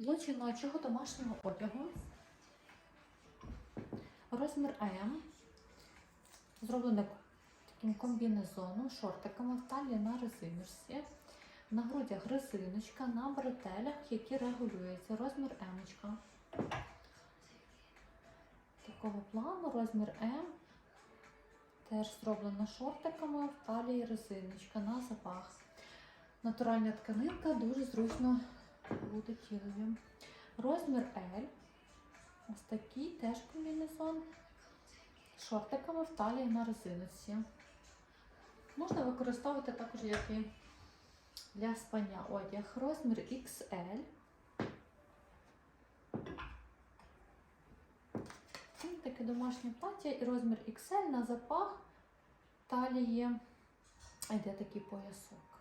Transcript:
Жіночого домашнього одягу. Розмір М. Зроблений таким комбінезоном, шортиками в талії на резиночці. На грудях резиночка, на бретелях, які регулюються. Розмір М. Такого плану, розмір М. Теж зроблена шортиками в талії резиночка на запах. Натуральна тканинка дуже зручно буде тілові. Розмір L. Ось такий теж комбінезон. З шортиками в талії на резиночці. Можна використовувати також як і для спання одяг. Розмір XL. Таке домашнє плаття і розмір XL на запах талії. Йде такий поясок.